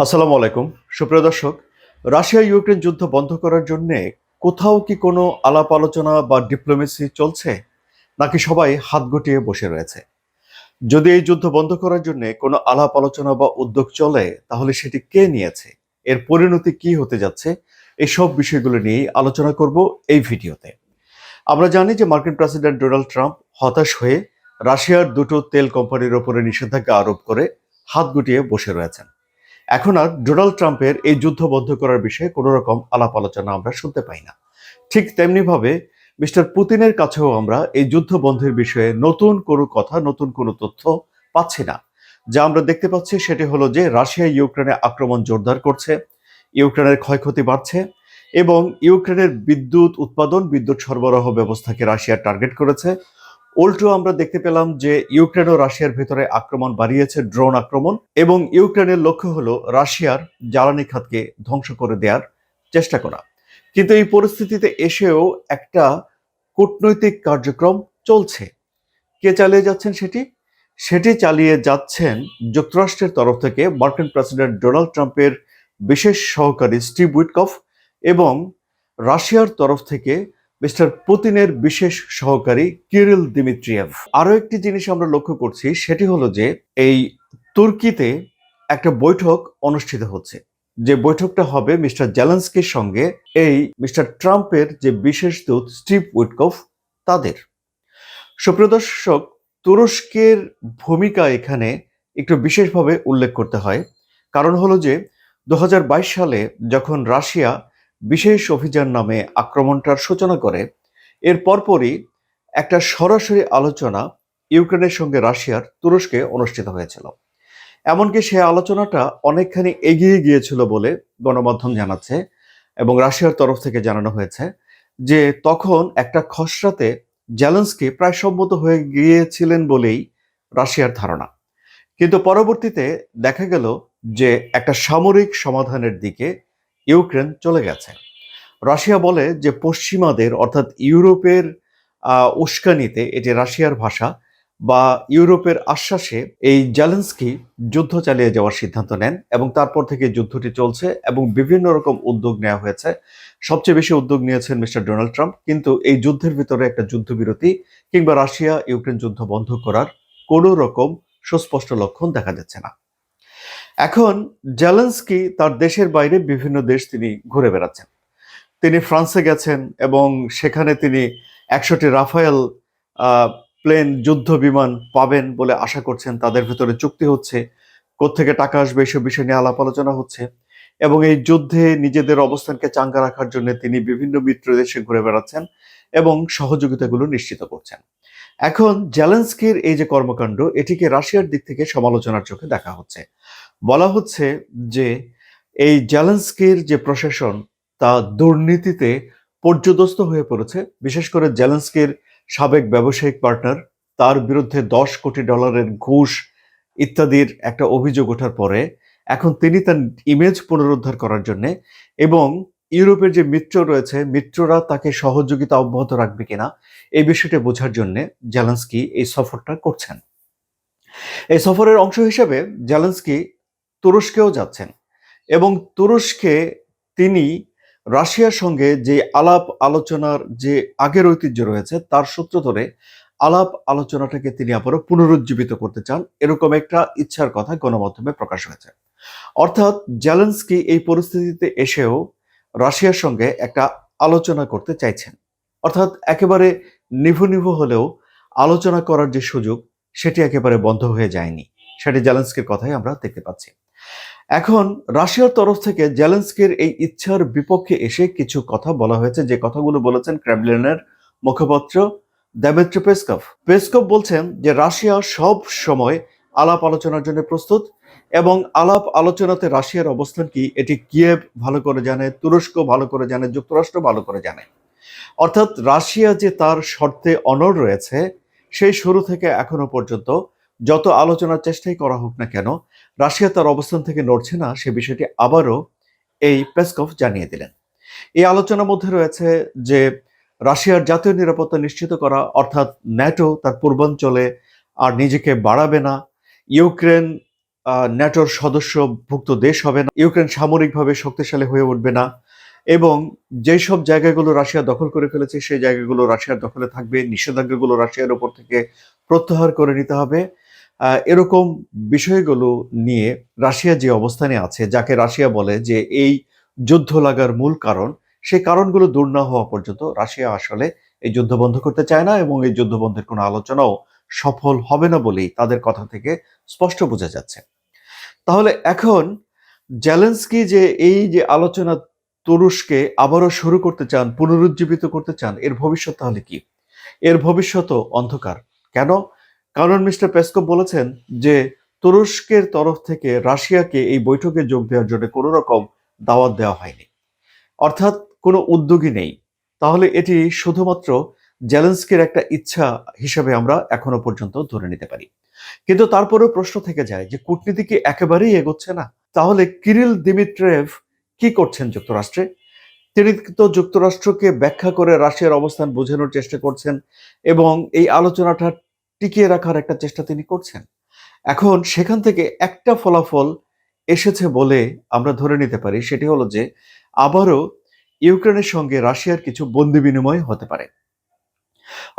আসসালামু আলাইকুম। সুপ্রিয় দর্শক রাশিয়া ইউক্রেন যুদ্ধ বন্ধ করার জন্য কোথাও কি কোনো আলাপ আলোচনা বা ডিপ্লোমেসি চলছে, নাকি সবাই হাত গুটিয়ে বসে রয়েছে? যদি এই যুদ্ধ বন্ধ করার জন্য কোনো আলাপ আলোচনা বা উদ্যোগ চলে, তাহলে সেটি কে নিয়েছে? এর পরিণতি কি হতে যাচ্ছে? এই সব বিষয়গুলো নিয়েই আলোচনা করব এই ভিডিওতে। আমরা জানি যে মার্কিন প্রেসিডেন্ট ডোনাল্ড ট্রাম্প হতাশ হয়ে রাশিয়ার দুটো তেল কোম্পানির ওপরে নিষেধাজ্ঞা আরোপ করে হাত গুটিয়ে বসে রয়েছেন। এখন আর ডোনাল্ড ট্রাম্পের এই যুদ্ধ বন্ধ করার বিষয়ে কোনো রকম আলাপ আলোচনা আমরা শুনতে পাই না। ঠিক তেমনিভাবে মিস্টার পুতিনের কাছেও আমরা এই যুদ্ধ বন্ধের বিষয়ে নতুন কোনো কথা, নতুন কোনো তথ্য পাচ্ছি না। যা আমরা দেখতে পাচ্ছি সেটি হলো যে রাশিয়া ইউক্রেনে আক্রমণ জোরদার করছে, ইউক্রেনের ক্ষয়ক্ষতি বাড়ছে এবং ইউক্রেনের বিদ্যুৎ উৎপাদন, বিদ্যুৎ সরবরাহ ব্যবস্থাকে রাশিয়া টার্গেট করেছে। উল্টো আমরা দেখতে পেলাম যে ইউক্রেন ও রাশিয়ার ভেতরে আক্রমণ বাড়িয়েছে, ড্রোন আক্রমণ, এবং ইউক্রেনের লক্ষ্য হলো রাশিয়ার জ্বালানি খাতকে ধ্বংস করে দেওয়ার চেষ্টা করা। কিন্তু এই পরিস্থিতিতে এসেও একটা কূটনৈতিক কার্যক্রম চলছে। কে চালিয়ে যাচ্ছেন সেটি? সেটি চালিয়ে যাচ্ছেন যুক্তরাষ্ট্রের তরফ থেকে মার্কিন প্রেসিডেন্ট ডোনাল্ড ট্রাম্পের বিশেষ সহকারী স্টিভ উইটকফ এবং রাশিয়ার তরফ থেকে মিস্টার পুতিনের বিশেষ সহকারী কিরিল দিমিত্রিয়েভ। আরও একটি জিনিস আমরা লক্ষ্য করছি, সেটি হলো যে এই তুর্কিতে একটা বৈঠক অনুষ্ঠিত হচ্ছে। যে বৈঠকটা হবে মিস্টার জেলেন্সকির সঙ্গে এই মিস্টার ট্রাম্পের যে বিশেষ দূত স্টিভ উইটকফ, তাদের। সুপ্রিয় দর্শক, তুরস্কের ভূমিকা এখানে একটু বিশেষভাবে উল্লেখ করতে হয়। কারণ হলো যে দু হাজার বাইশ সালে যখন রাশিয়া বিশেষ অভিযান নামে আক্রমণটার সূচনা করে। এর পরপরই একটা সরাসরি আলোচনা ইউক্রেনের সঙ্গে রাশিয়ার তুরস্কে অনুষ্ঠিত হয়েছিল। এমনকি সে আলোচনাটা অনেকখানি এগিয়ে গিয়েছিল বলে গণমাধ্যম জানাচ্ছে এবং রাশিয়ার তরফ থেকে জানানো হয়েছে যে তখন একটা খসড়াতে জ্যালেন্সকি প্রায় সম্মত হয়ে গিয়েছিলেন বলেই রাশিয়ার ধারণা। কিন্তু পরবর্তীতে দেখা গেল যে একটা সামরিক সমাধানের দিকে ইউক্রেন চলে গেছে। রাশিয়া বলে যে পশ্চিমাদের, অর্থাৎ ইউরোপের উস্কানিতে এটি রাশিয়ার ভাষা বা ইউরোপের আশ্বাসে এই জেলেন্সকি যুদ্ধ চালিয়ে যাওয়ার সিদ্ধান্ত নেন এবং তারপর থেকে যুদ্ধটি চলছে এবং বিভিন্ন রকম উদ্যোগ নেওয়া হয়েছে। সবচেয়ে বেশি উদ্যোগ নিয়েছেন মিস্টার ডোনাল্ড ট্রাম্প, কিন্তু এই যুদ্ধের ভিতরে একটা যুদ্ধবিরতি কিংবা রাশিয়া ইউক্রেন যুদ্ধ বন্ধ করার কোনো রকম সুস্পষ্ট লক্ষণ দেখা যাচ্ছে না। এখন জেলেন্সকি তার দেশের বাইরে বিভিন্ন দেশ তিনি ঘুরে বেড়াচ্ছেন। তিনি ফ্রান্সে গেছেন এবং সেখানে তিনি একশোটি রাফায়েল প্লেন যুদ্ধ বিমান পাবেন বলে আশা করছেন। তাদের ভিতরে চুক্তি হচ্ছে, কোত্থেকে টাকা আসবে এসব বিষয় নিয়ে আলাপ আলোচনা হচ্ছে এবং এই যুদ্ধে নিজেদের অবস্থানকে চাঙ্গা রাখার জন্য তিনি বিভিন্ন মিত্র দেশে ঘুরে বেড়াচ্ছেন এবং সহযোগিতাগুলো নিশ্চিত করছেন। এখন জেলেন্সকির এই যে কর্মকাণ্ড, এটিকে রাশিয়ার দিক থেকে সমালোচনার চোখে দেখা হচ্ছে। বলা হচ্ছে যে এই জেলেন্সকির যে প্রশাসন, তা দুর্নীতিতে পর্যদস্ত হয়ে পড়েছে। বিশেষ করে জেলেন্সকির সাবেক ব্যবসায়িক পার্টনার, তার বিরুদ্ধে দশ কোটি ডলারের ঘুষ ইত্যাদির একটা অভিযোগ ওঠার পরে এখন তিনি তার ইমেজ পুনরুদ্ধার করার জন্যে এবং ইউরোপের যে মিত্র রয়েছে, মিত্ররা তাকে সহযোগিতা অব্যাহত রাখবে কিনা, এই বিষয়টি বোঝার জন্য জেলেন্সকি এই সফরটা করছেন। এই সফরের অংশ হিসেবে জেলেন্সকি তুরস্কেও যাচ্ছেন। এবং তুরস্কে তিনি রাশিয়ার সঙ্গে যে আলাপ আলোচনার যে আগের ঐতিহ্য রয়েছে, তার সূত্র ধরে আলাপ আলোচনাটাকে তিনি আবারও পুনরুজ্জীবিত করতে চান। এরকম একটা ইচ্ছার কথা গণমাধ্যমে প্রকাশ হয়েছে। অর্থাৎ জেলেন্সকি এই পরিস্থিতিতে এসেও রাশিয়ার সঙ্গে একটা আলোচনা করতে চাইছেন। অর্থাৎ একেবারে নিভু নিভু হলেও আলোচনা করার যে সুযোগ, সেটি একেবারে বন্ধ হয়ে যায়নি। সেটি জেলেন্সকির কথাই আমরা দেখতে পাচ্ছি। এখন রাশিয়ার তরফ থেকে জেলেন্সকির এই ইচ্ছার বিপক্ষে এসে কিছু কথা বলা হয়েছে। যে কথাগুলো বলেছেন ক্রেমলিনের মুখপাত্র দেমেত্র পেসকভ। পেসকভ বলছেন যে রাশিয়া সব সময় আলাপ আলোচনার জন্য প্রস্তুত এবং আলাপ আলোচনাতে রাশিয়ার অবস্থান কি, এটি কিয়েভ ভালো করে জানে, তুরস্ক ভালো করে জানে, যুক্তরাষ্ট্র ভালো করে জানে। অর্থাৎ রাশিয়া যে তার শর্তে অনড় রয়েছে, সেই শুরু থেকে এখনও পর্যন্ত যত আলোচনার চেষ্টাই করা হোক না কেন, রাশিয়া তার অবস্থান থেকে নড়ছে না, সে বিষয়টি আবারও এই পেসকভ জানিয়ে দিলেন। এই আলোচনার মধ্যে রয়েছে যে রাশিয়ার জাতীয় নিরাপত্তা নিশ্চিত করা, অর্থাৎ ন্যাটো তার পূর্বাঞ্চলে আর নিজেকে বাড়াবে না, ইউক্রেন ন্যাটোর সদস্যভুক্ত দেশ হবে না, ইউক্রেন সামরিকভাবে শক্তিশালী হয়ে উঠবে না এবং যেই সব জায়গাগুলো রাশিয়া দখল করে ফেলেছে, সেই জায়গাগুলো রাশিয়ার দখলে থাকবে, নিষেধাজ্ঞাগুলো রাশিয়ার উপর থেকে প্রত্যাহার করে নিতে হবে। এরকম বিষয়গুলো নিয়ে রাশিয়া যে অবস্থানে আছে, যাকে রাশিয়া বলে যে এই যুদ্ধ লাগার মূল কারণ সেই কারণগুলো দূর না হওয়া পর্যন্ত রাশিয়া আসলে এই যুদ্ধ বন্ধ করতে চায় না এবং এই যুদ্ধ বন্ধের কোনো আলোচনাও সফল হবে না বলেই তাদের কথা থেকে স্পষ্ট বোঝা যাচ্ছে। তাহলে এখন জেলেন্সকি যে এই যে আলোচনা তুরস্কে আবারও শুরু করতে চান, পুনরুজ্জীবিত করতে চান, এর ভবিষ্যৎ তাহলে কি? এর ভবিষ্যৎ অন্ধকার। কেন? কারণ মিস্টার পেসকো বলেছেন যে তুরস্কের তরফ থেকে রাশিয়াকে এই বৈঠকে যোগ দেওয়ার জন্য কোনো রকম দাওয়াত দেওয়া হয়নি। অর্থাৎ কোনো উদ্যোগী নেই। তাহলে এটি শুধুমাত্র জেলেন্সকির একটা ইচ্ছা হিসেবে আমরা এখনও পর্যন্ত ধরে নিতে পারি। কিন্তু তারপরেও প্রশ্ন থেকে যায় যে কূটনীতি কি একেবারেই এগোচ্ছে না? তাহলে কিরিল দিমিত্রেভ কি করছেন যুক্তরাষ্ট্রে? তিনি তো যুক্তরাষ্ট্রকে ব্যাখ্যা করে রাশিয়ার অবস্থান বোঝানোর চেষ্টা করছেন এবং এই আলোচনাটা টিকিয়ে রাখার একটা চেষ্টা তিনি করছেন। এখন সেখান থেকে একটা ফলাফল এসেছে বলে আমরা ধরে নিতে পারি, সেটি হলো যে আবারও ইউক্রেনের সঙ্গে রাশিয়ার কিছু বন্দি বিনিময় হতে পারে।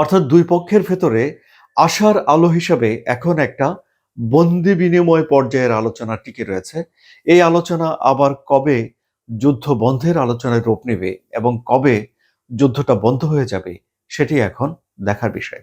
অর্থাৎ দুই পক্ষের ভেতরে আশার আলো হিসাবে এখন একটা বন্দি বিনিময় পর্যায়ের আলোচনা টিকে রয়েছে। এই আলোচনা আবার কবে যুদ্ধ বন্ধের আলোচনায় রূপ নেবে এবং কবে যুদ্ধটা বন্ধ হয়ে যাবে, সেটি এখন দেখার বিষয়।